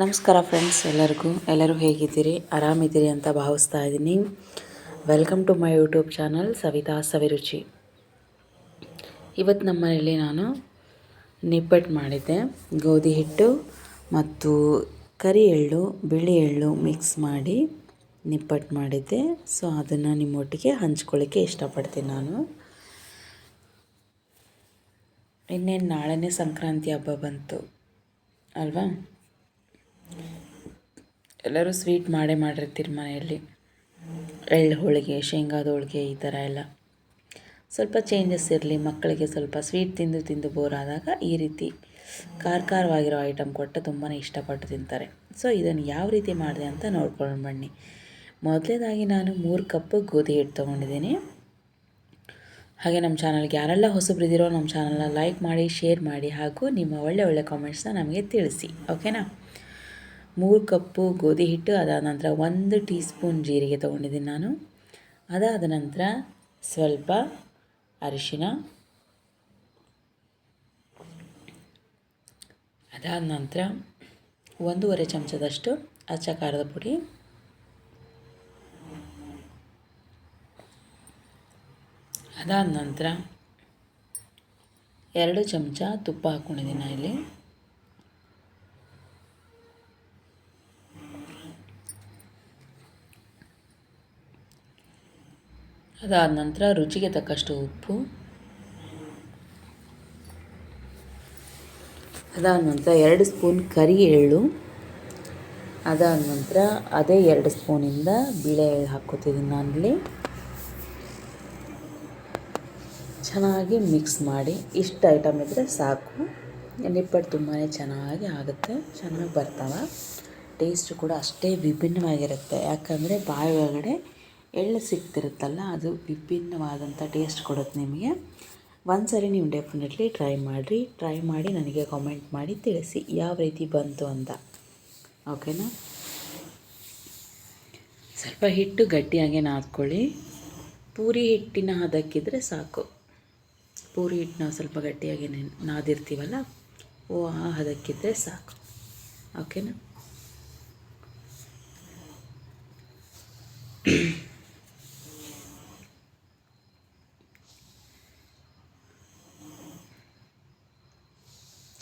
ನಮಸ್ಕಾರ ಫ್ರೆಂಡ್ಸ್ ಎಲ್ಲರಿಗೂ, ಎಲ್ಲರೂ ಹೇಗಿದ್ದೀರಿ? ಆರಾಮಿದ್ದೀರಿ ಅಂತ ಭಾವಿಸ್ತಾ ಇದ್ದೀನಿ. Welcome to my YouTube channel Savitha Saviruchi ಇವತ್ತು ನಮ್ಮ ನಾನು ನಿಪ್ಪಟ್ಟು ಮಾಡಿದ್ದೆ. ಗೋಧಿ ಹಿಟ್ಟು ಮತ್ತು ಕರಿ ಎಳ್ಳು, ಬಿಳಿ ಎಳ್ಳು ಮಿಕ್ಸ್ ಮಾಡಿ ನಿಪ್ಪಟ್ಟು ಮಾಡಿದ್ದೆ. ಸೊ ಅದನ್ನು ನಿಮ್ಮೊಟ್ಟಿಗೆ ಹಂಚ್ಕೊಳ್ಳಿಕ್ಕೆ ಇಷ್ಟಪಡ್ತೀನಿ ನಾನು. ಇನ್ನೇನು ನಾಳೆನೇ ಸಂಕ್ರಾಂತಿ ಹಬ್ಬ ಬಂತು. ಅಲ್ವಾ? ಎಲ್ಲರೂ ಸ್ವೀಟ್ ಮಾಡೇ ಮಾಡಿರ್ತೀರಿ ಮನೆಯಲ್ಲಿ. ಎಳ್ಳು, ಹೋಳಿಗೆ, ಶೇಂಗಾದ ಹೋಳಿಗೆ ಈ ಥರ ಎಲ್ಲ. ಸ್ವಲ್ಪ ಚೇಂಜಸ್ ಇರಲಿ, ಮಕ್ಕಳಿಗೆ ಸ್ವಲ್ಪ ಸ್ವೀಟ್ ತಿಂದು ತಿಂದು ಬೋರ್ ಆದಾಗ ಈ ರೀತಿ ಖಾರ ಖಾರವಾಗಿರೋ ಐಟಮ್ ಕೊಟ್ಟು ತುಂಬಾ ಇಷ್ಟಪಟ್ಟು ತಿಂತಾರೆ. ಸೊ ಇದನ್ನು ಯಾವ ರೀತಿ ಮಾಡಿದೆ ಅಂತ ನೋಡ್ಕೊಂಡು ಬನ್ನಿ. ಮೊದಲೇದಾಗಿ ನಾನು ಮೂರು ಕಪ್ಪು ಗೋಧಿ ಹಿಟ್ಟು ತೊಗೊಂಡಿದ್ದೀನಿ. ಹಾಗೆ ನಮ್ಮ ಚಾನಲ್ಗೆ ಯಾರೆಲ್ಲ ಹೊಸಬ್ರಿದ್ದೀರೋ ನಮ್ಮ ಚಾನಲ್ನ ಲೈಕ್ ಮಾಡಿ ಶೇರ್ ಮಾಡಿ ಹಾಗೂ ನಿಮ್ಮ ಒಳ್ಳೆ ಒಳ್ಳೆ ಕಾಮೆಂಟ್ಸ್ನ ನಮಗೆ ತಿಳಿಸಿ ಓಕೆನಾ ಮೂರು ಕಪ್ಪು ಗೋಧಿ ಹಿಟ್ಟು, ಅದಾದ ನಂತರ ಒಂದು ಟೀ ಸ್ಪೂನ್ ಜೀರಿಗೆ ತೊಗೊಂಡಿದ್ದೀನಿ ನಾನು. ಅದಾದ ನಂತರ ಸ್ವಲ್ಪ ಅರಿಶಿನ ಅದಾದ ನಂತರ ಒಂದೂವರೆ ಚಮಚದಷ್ಟು ಅಚ್ಚ ಖಾರದ ಪುಡಿ. ಅದಾದ ನಂತರ ಎರಡು ಚಮಚ ತುಪ್ಪ ಹಾಕ್ಕೊಂಡಿದ್ದೀನಿ ಇಲ್ಲಿ. ಅದಾದ ನಂತರ ರುಚಿಗೆ ತಕ್ಕಷ್ಟು ಉಪ್ಪು. ಅದಾದ ನಂತರ ಎರಡು ಸ್ಪೂನ್ ಕರಿ ಎಳ್ಳು ಅದಾದ ನಂತರ ಅದೇ ಎರಡು ಸ್ಪೂನಿಂದ ಬಿಳೆ ಎಳ್ಳು ಹಾಕ್ಕೋತಿದ್ದೀನಿ ನಾನಲ್ಲಿ. ಚೆನ್ನಾಗಿ ಮಿಕ್ಸ್ ಮಾಡಿ ಇಷ್ಟು ಐಟಮ್ ಇದ್ದರೆ ಸಾಕು. ನಿಪ್ಪಟ್ಟು ತುಂಬಾ ಚೆನ್ನಾಗಿ ಆಗುತ್ತೆ, ಚೆನ್ನಾಗಿ ಬರ್ತಾವೆ. ಟೇಸ್ಟು ಕೂಡ ಅಷ್ಟೇ ವಿಭಿನ್ನವಾಗಿರುತ್ತೆ. ಯಾಕಂದರೆ ಬಾಯಿ ಒಳಗಡೆ ಎಳ್ಳು ಸಿಗ್ತಿರುತ್ತಲ್ಲ, ಅದು ವಿಭಿನ್ನವಾದಂಥ ಟೇಸ್ಟ್ ಕೊಡುತ್ತೆ ನಿಮಗೆ. ಒಂದು ಸರಿ ನೀವು ಡೆಫಿನೆಟ್ಲಿ ಟ್ರೈ ಮಾಡಿರಿ. ಟ್ರೈ ಮಾಡಿ ನನಗೆ ಕಾಮೆಂಟ್ ಮಾಡಿ ತಿಳಿಸಿ ಯಾವ ರೀತಿ ಬಂತು ಅಂತ. ಓಕೆನಾ ಸ್ವಲ್ಪ ಹಿಟ್ಟು ಗಟ್ಟಿಯಾಗಿ ನಾದ್ಕೊಳ್ಳಿ. ಪೂರಿ ಹಿಟ್ಟಿನ ಹದಕ್ಕಿದ್ರೆ ಸಾಕು. ಪೂರಿ ಹಿಟ್ಟನ್ನ ಸ್ವಲ್ಪ ಗಟ್ಟಿಯಾಗಿ ನಾದಿರ್ತೀವಲ್ಲ, ಓ ಆ ಹದಕ್ಕಿದ್ರೆ ಸಾಕು. ಓಕೆನಾ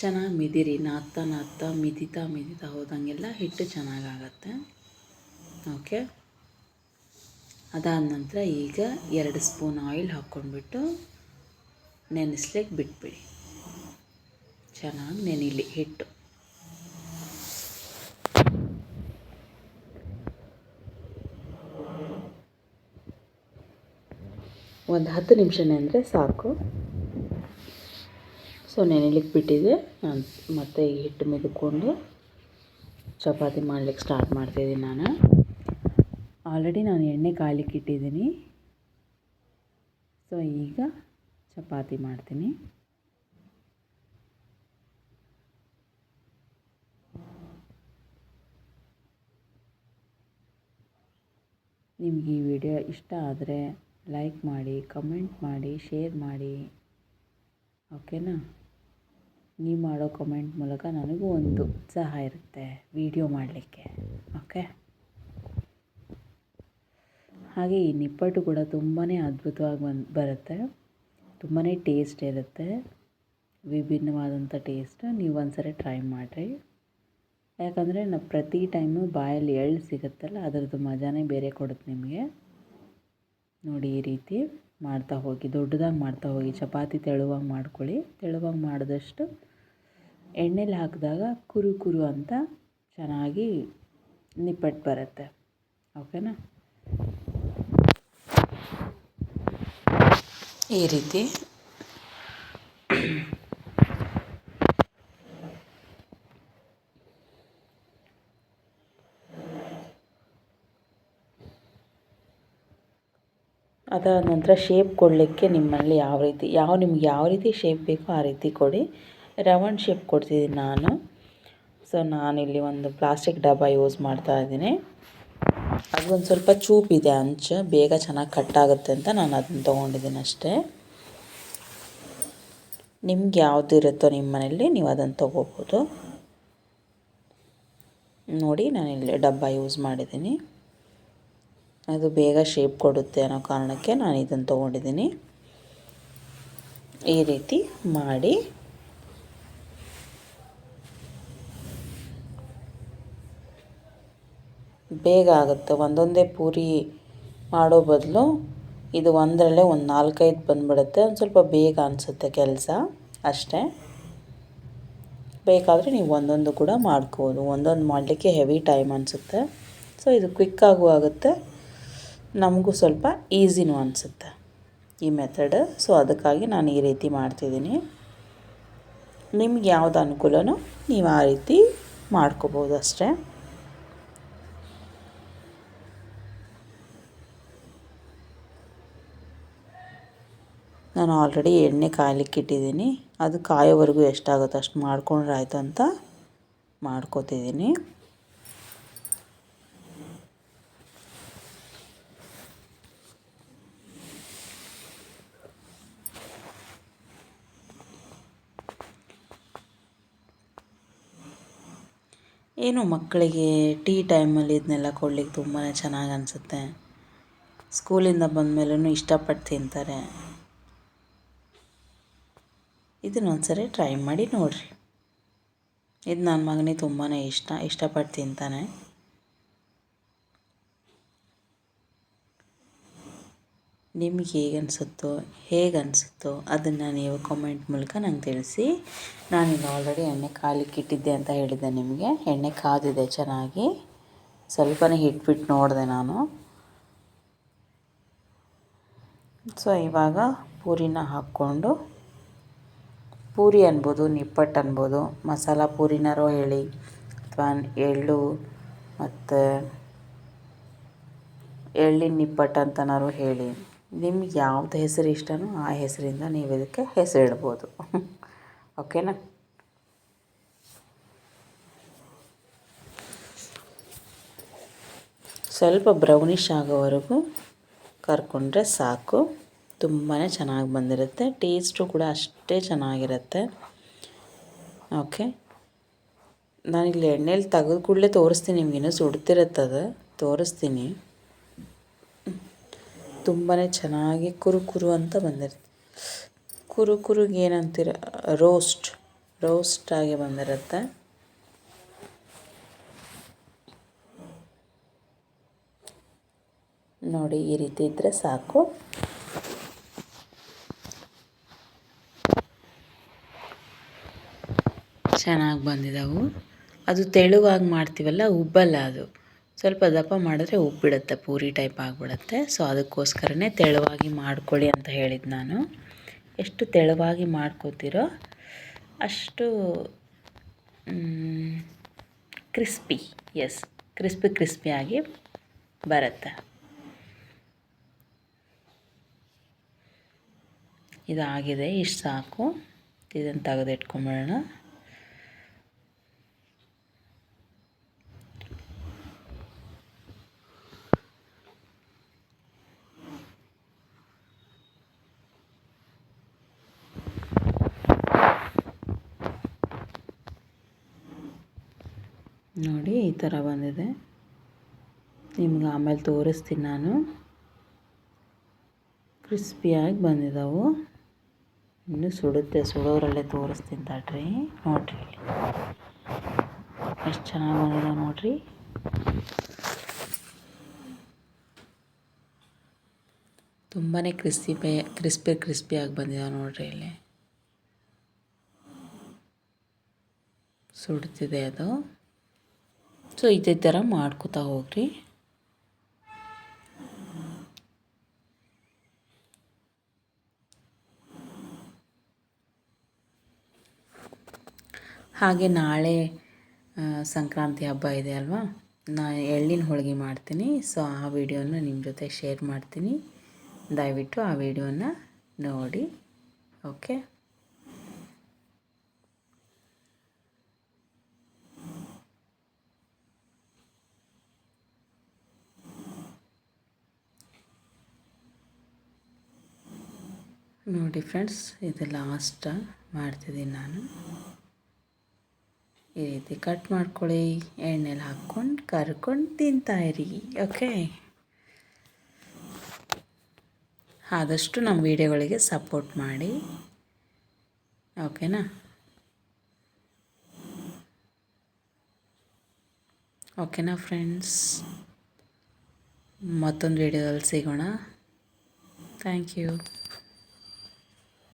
ಚೆನ್ನಾಗಿ ಮಿದಿರಿ, ನಾದ್ತಾ ನಾದ್ತಾ, ಮಿದಿತಾ ಮಿದಿತಾ ಹೋದಂಗೆಲ್ಲ ಹಿಟ್ಟು ಚೆನ್ನಾಗಾಗತ್ತೆ. ಓಕೆ? ಅದಾದ ನಂತರ ಈಗ ಎರಡು ಸ್ಪೂನ್ ಆಯಿಲ್ ಹಾಕ್ಕೊಂಡ್ಬಿಟ್ಟು ನೆನೆಸ್ಲಿಕ್ಕೆ ಬಿಟ್ಬಿಡಿ. ಚೆನ್ನಾಗಿ ನೆನಿಲಿ ಹಿಟ್ಟು. ಒಂದು ಹತ್ತು ನಿಮಿಷ ನೆನೆದ್ರೆ ಸಾಕು. ಸೊ ನೆನೆಲಿಕ್ಕೆ ಬಿಟ್ಟಿದ್ದೆ. ನಾನು ಮತ್ತೆ ಈ ಹಿಟ್ಟು ಮಿದುಕೊಂಡು ಚಪಾತಿ ಮಾಡ್ಲಿಕ್ಕೆ ಸ್ಟಾರ್ಟ್ ಮಾಡ್ತಿದ್ದೀನಿ ನಾನು. ಆಲ್ರೆಡಿ ನಾನು ಎಣ್ಣೆ ಕಾಯ್ಲಿಕ್ಕೆ ಇಟ್ಟಿದ್ದೀನಿ. ಸೊ ಈಗ ಚಪಾತಿ ಮಾಡ್ತೀನಿ. ನಿಮಗೆ ಈ ವಿಡಿಯೋ ಇಷ್ಟ ಆದರೆ ಲೈಕ್ ಮಾಡಿ ಕಮೆಂಟ್ ಮಾಡಿ ಶೇರ್ ಮಾಡಿ. ಓಕೆನಾ? ನೀವು ಮಾಡೋ ಕಮೆಂಟ್ ಮೂಲಕ ನನಗೂ ಒಂದು ಉತ್ಸಾಹ ಇರುತ್ತೆ ವಿಡಿಯೋ ಮಾಡಲಿಕ್ಕೆ, ಓಕೆ? ಹಾಗೆ ಈ ನಿಪ್ಪಟ್ಟು ಕೂಡ ತುಂಬಾ ಅದ್ಭುತವಾಗಿ ಬರುತ್ತೆ. ತುಂಬಾ ಟೇಸ್ಟ್ ಇರುತ್ತೆ. ವಿಭಿನ್ನವಾದಂಥ ಟೇಸ್ಟ್ ನೀವು ಒಂದ್ಸರಿ ಟ್ರೈ ಮಾಡಿರಿ. ಯಾಕಂದರೆ ನಾವು ಪ್ರತಿ ಟೈಮು ಬಾಯಲ್ಲಿ ಎಳ್ಳು ಸಿಗುತ್ತಲ್ಲ, ಅದರದ್ದು ಮಜಾನೇ ಬೇರೆ ಕೊಡುತ್ತೆ ನಿಮಗೆ. ನೋಡಿ ಈ ರೀತಿ. ಮಾಡ್ತಾ ಹೋಗಿ, ದೊಡ್ಡದಾಗಿ ಮಾಡ್ತಾ ಹೋಗಿ, ಚಪಾತಿ ತೆಳುವಾಗಿ ಮಾಡ್ಕೊಳ್ಳಿ. ತೆಳುವಾಗಿ ಮಾಡಿದಷ್ಟು ಎಣ್ಣೆಲಿ ಹಾಕಿದಾಗ ಕುರು ಕುರು ಅಂತ ಚೆನ್ನಾಗಿ ನಿಪ್ಪಟ್ಟು ಬರುತ್ತೆ. ಓಕೆನಾ? ಈ ರೀತಿ ಅದಾದ ನಂತರ ಶೇಪ್ ಕೊಡಲಿಕ್ಕೆ ನಿಮ್ಮಲ್ಲಿ ಯಾವ ರೀತಿ, ಯಾವ ನಿಮ್ಗೆ ಯಾವ ರೀತಿ ಶೇಪ್ ಬೇಕೋ ಆ ರೀತಿ ಕೊಡಿ. ರೌಂಡ್ ಶೇಪ್ ಕೊಡ್ತಿದ್ದೀನಿ ನಾನು. ಸೊ ನಾನಿಲ್ಲಿ ಒಂದು ಪ್ಲಾಸ್ಟಿಕ್ ಡಬ್ಬ ಯೂಸ್ ಮಾಡ್ತಾ ಇದ್ದೀನಿ. ಅದೊಂದು ಸ್ವಲ್ಪ ಚೂಪಿದೆ ಅಂಚು, ಬೇಗ ಚೆನ್ನಾಗಿ ಕಟ್ಟಾಗುತ್ತೆ ಅಂತ ನಾನು ಅದನ್ನು ತೊಗೊಂಡಿದ್ದೀನಿ ಅಷ್ಟೇ. ನಿಮ್ಗೆ ಯಾವುದು ಇರುತ್ತೋ ನಿಮ್ಮ ಮನೇಲಿ ನೀವು ಅದನ್ನು ತೊಗೋಬೋದು. ನೋಡಿ ನಾನಿಲ್ಲಿ ಡಬ್ಬ ಯೂಸ್ ಮಾಡಿದ್ದೀನಿ. ಅದು ಬೇಗ ಶೇಪ್ ಕೊಡುತ್ತೆ ಅನ್ನೋ ಕಾರಣಕ್ಕೆ ನಾನು ಇದನ್ನು ತೊಗೊಂಡಿದ್ದೀನಿ. ಈ ರೀತಿ ಮಾಡಿ. ಬೇಗ ಆಗುತ್ತೆ. ಒಂದೊಂದೇ ಪೂರಿ ಮಾಡೋ ಬದಲು ಇದು ಒಂದರಲ್ಲೇ ಒಂದು ನಾಲ್ಕೈದು ಬಂದುಬಿಡುತ್ತೆ. ಒಂದು ಸ್ವಲ್ಪ ಬೇಗ ಅನಿಸುತ್ತೆ ಕೆಲಸ. ಅಷ್ಟೇ. ಬೇಕಾದರೆ ನೀವು ಒಂದೊಂದು ಕೂಡ ಮಾಡ್ಕೋಬೋದು ಒಂದೊಂದು ಮಾಡಲಿಕ್ಕೆ ಹೆವಿ ಟೈಮ್ ಅನಿಸುತ್ತೆ. ಸೊ ಇದು ಕ್ವಿಕ್ಕಾಗೂ ಆಗುತ್ತೆ. ನಮಗೂ ಸ್ವಲ್ಪ ಈಸಿನೂ ಅನಿಸುತ್ತೆ ಈ ಮೆಥಡ್ ಸೊ ಅದಕ್ಕಾಗಿ ನಾನು ಈ ರೀತಿ ಮಾಡ್ತಿದ್ದೀನಿ. ನಿಮ್ಗೆ ಯಾವುದು ಅನುಕೂಲನೋ ನೀವು ಆ ರೀತಿ ಮಾಡ್ಕೋಬೋದು ಅಷ್ಟೇ. ನಾನು ಆಲ್ರೆಡಿ ಎಣ್ಣೆ ಕಾಯ್ಲಿಕ್ಕೆ ಇಟ್ಟಿದ್ದೀನಿ. ಅದು ಕಾಯೋವರೆಗೂ ಎಷ್ಟಾಗುತ್ತೆ ಅಷ್ಟು ಮಾಡ್ಕೊಂಡ್ರೆ ಆಯಿತು ಅಂತ ಮಾಡ್ಕೋತಿದ್ದೀನಿ. ಏನು ಮಕ್ಕಳಿಗೆ ಟೀ ಟೈಮಲ್ಲಿ ಇದನ್ನೆಲ್ಲ ಕೊಡ್ಲಿಕ್ಕೆ ತುಂಬಾ ಚೆನ್ನಾಗಿ ಅನಿಸುತ್ತೆ. ಸ್ಕೂಲಿಂದ ಬಂದ ಮೇಲೂ ಇಷ್ಟಪಟ್ಟು ತಿಂತಾರೆ. ಇದನ್ನೊಂದು ಸರಿ ಟ್ರೈ ಮಾಡಿ ನೋಡಿರಿ. ಇದು ನನ್ನ ಮಗನಿಗೆ ತುಂಬಾ ಇಷ್ಟ, ಇಷ್ಟಪಟ್ಟು ತಿಂತಾನೆ. ನಿಮಗೆ ಹೇಗೆ ಅನಿಸುತ್ತೋ ಹೇಗೆ ಅನಿಸುತ್ತೋ ಅದನ್ನು ನೀವು ಕಾಮೆಂಟ್ ಮೂಲಕ ನಂಗೆ ತಿಳಿಸಿ. ನಾನಿಲ್ಲಿ ಆಲ್ರೆಡಿ ಎಣ್ಣೆ ಕಾಲಿಕ್ಕೆ ಇಟ್ಟಿದ್ದೆ ಅಂತ ಹೇಳಿದ್ದೆ ನಿಮಗೆ. ಎಣ್ಣೆ ಕಾದಿದೆ ಚೆನ್ನಾಗಿ. ಸ್ವಲ್ಪನೇ ಹಿಟ್ಬಿಟ್ಟು ನೋಡಿದೆ ನಾನು. ಸೊ ಇವಾಗ ಪೂರಿನ ಹಾಕ್ಕೊಂಡು, ಪೂರಿ ಅನ್ಬೋದು, ನಿಪ್ಪಟ್ಟು ಅನ್ಬೋದು, ಮಸಾಲ ಪೂರಿನಾರೋ ಹೇಳಿ ಅಥವಾ ಎಳ್ಳು ಮತ್ತು ಎಳ್ಳಿನ ನಿಪ್ಪಟ್ಟು ಅಂತನಾರು ಹೇಳಿ. ನಿಮ್ಗೆ ಯಾವ್ದು ಹೆಸರು ಇಷ್ಟನೋ ಆ ಹೆಸರಿಂದ ನೀವು ಇದಕ್ಕೆ ಹೆಸರು ಇಡ್ಬೋದು. ಓಕೆನಾ? ಸ್ವಲ್ಪ ಬ್ರೌನಿಷ್ ಆಗೋವರೆಗೂ ಕರ್ಕೊಂಡ್ರೆ ಸಾಕು. ತುಂಬಾ ಚೆನ್ನಾಗಿ ಬಂದಿರುತ್ತೆ. ಟೇಸ್ಟು ಕೂಡ ಅಷ್ಟೇ ಚೆನ್ನಾಗಿರುತ್ತೆ. ಓಕೆ? ನಾನಿಲ್ಲಿ ಎಣ್ಣೆಲಿ ತೆಗೆದು ಕೂಡಲೇ ತೋರಿಸ್ತೀನಿ ನಿಮಗಿನ್ನೂ ಸುಡ್ತಿರುತ್ತದು. ತೋರಿಸ್ತೀನಿ. ತುಂಬಾ ಚೆನ್ನಾಗಿ ಕುರು ಕುರು ಅಂತ ಬಂದಿರುತ್ತೆ. ಕುರು ಕುರುಗೆ ಏನಂತೀರ ರೋಸ್ಟ್ ರೋಸ್ಟ್ ಆಗಿ ಬಂದಿರುತ್ತೆ. ನೋಡಿ, ಈ ರೀತಿ ಇದ್ದರೆ ಸಾಕು. ಚೆನ್ನಾಗಿ ಬಂದಿದ್ದಾವು ಅದು ತೆಳುವಾಗಿ ಮಾಡ್ತೀವಲ್ಲ, ಉಬ್ಬಲ್ಲ ಅದು. ಸ್ವಲ್ಪ ದಪ್ಪ ಮಾಡಿದ್ರೆ ಉಬ್ಬಿಡುತ್ತೆ ಪೂರಿ ಟೈಪ್ ಆಗಿಬಿಡುತ್ತೆ. ಸೊ ಅದಕ್ಕೋಸ್ಕರನೇ ತೆಳುವಾಗಿ ಮಾಡ್ಕೊಳ್ಳಿ ಅಂತ ಹೇಳಿದ್ದು ನಾನು. ಎಷ್ಟು ತೆಳುವಾಗಿ ಮಾಡ್ಕೋತೀರೋ ಅಷ್ಟು ಕ್ರಿಸ್ಪಿ ಎಸ್ ಕ್ರಿಸ್ಪಿ ಕ್ರಿಸ್ಪಿಯಾಗಿ ಬರುತ್ತೆ. ಇದಾಗಿದೆ, ಇಷ್ಟು ಸಾಕು. ಇದನ್ನು ತೆಗೆದಿಟ್ಕೊಂಬಿಡೋಣ. ನೋಡಿ, ಈ ಥರ ಬಂದಿದೆ. ನಿಮ್ಗೆ ಆಮೇಲೆ ತೋರಿಸ್ತೀನಿ ನಾನು. ಕ್ರಿಸ್ಪಿಯಾಗಿ ಬಂದಿದ್ದಾವು ಇನ್ನೂ ಸುಡುತ್ತೆ, ಸುಡೋರಲ್ಲೇ ತೋರಿಸ್ತೀನಿ ತಡ್ರಿ. ನೋಡಿರಿ ಎಷ್ಟು ಚೆನ್ನಾಗಿ ಬಂದಿದೆ ನೋಡಿರಿ. ತುಂಬಾ ಕ್ರಿಸ್ಪಿ ಕ್ರಿಸ್ಪಿ, ಕ್ರಿಸ್ಪಿಯಾಗಿ ಬಂದಿದ್ದಾವೆ ನೋಡಿರಿ ಇಲ್ಲಿ. ಸುಡ್ತಿದೆ ಅದು. ಸೊ ಇದೇ ಥರ ಮಾಡ್ಕೋತಾ ಹೋಗ್ರಿ. ಹಾಗೆ ನಾಳೆ ಸಂಕ್ರಾಂತಿ ಹಬ್ಬ ಇದೆ ಅಲ್ವಾ? ನಾ ಎಳ್ಳಿನ ಹೋಳಿಗೆ ಮಾಡ್ತೀನಿ. ಸೊ ಆ ವಿಡಿಯೋನ ನಿಮ್ಮ ಜೊತೆ ಶೇರ್ ಮಾಡ್ತೀನಿ. ದಯವಿಟ್ಟು ಆ ವಿಡಿಯೋನ ನೋಡಿ. ಓಕೆ? ನೋಡಿ ಫ್ರೆಂಡ್ಸ್, ಇದು ಲಾಸ್ಟ ಮಾಡ್ತಿದ್ದೀನಿ ನಾನು. ಈ ರೀತಿ ಕಟ್ ಮಾಡ್ಕೊಳ್ಳಿ, ಎಣ್ಣೆಲಿ ಹಾಕ್ಕೊಂಡು ಕರ್ಕೊಂಡು ತಿಂತಾಯಿರಿ ಓಕೆ ಆದಷ್ಟು ನಮ್ಮ ವೀಡಿಯೋಗಳಿಗೆ ಸಪೋರ್ಟ್ ಮಾಡಿ ಓಕೆನಾ ಓಕೆನಾ ಫ್ರೆಂಡ್ಸ್ ಮತ್ತೊಂದು ವೀಡಿಯೋದಲ್ಲಿ ಸಿಗೋಣ. Thank you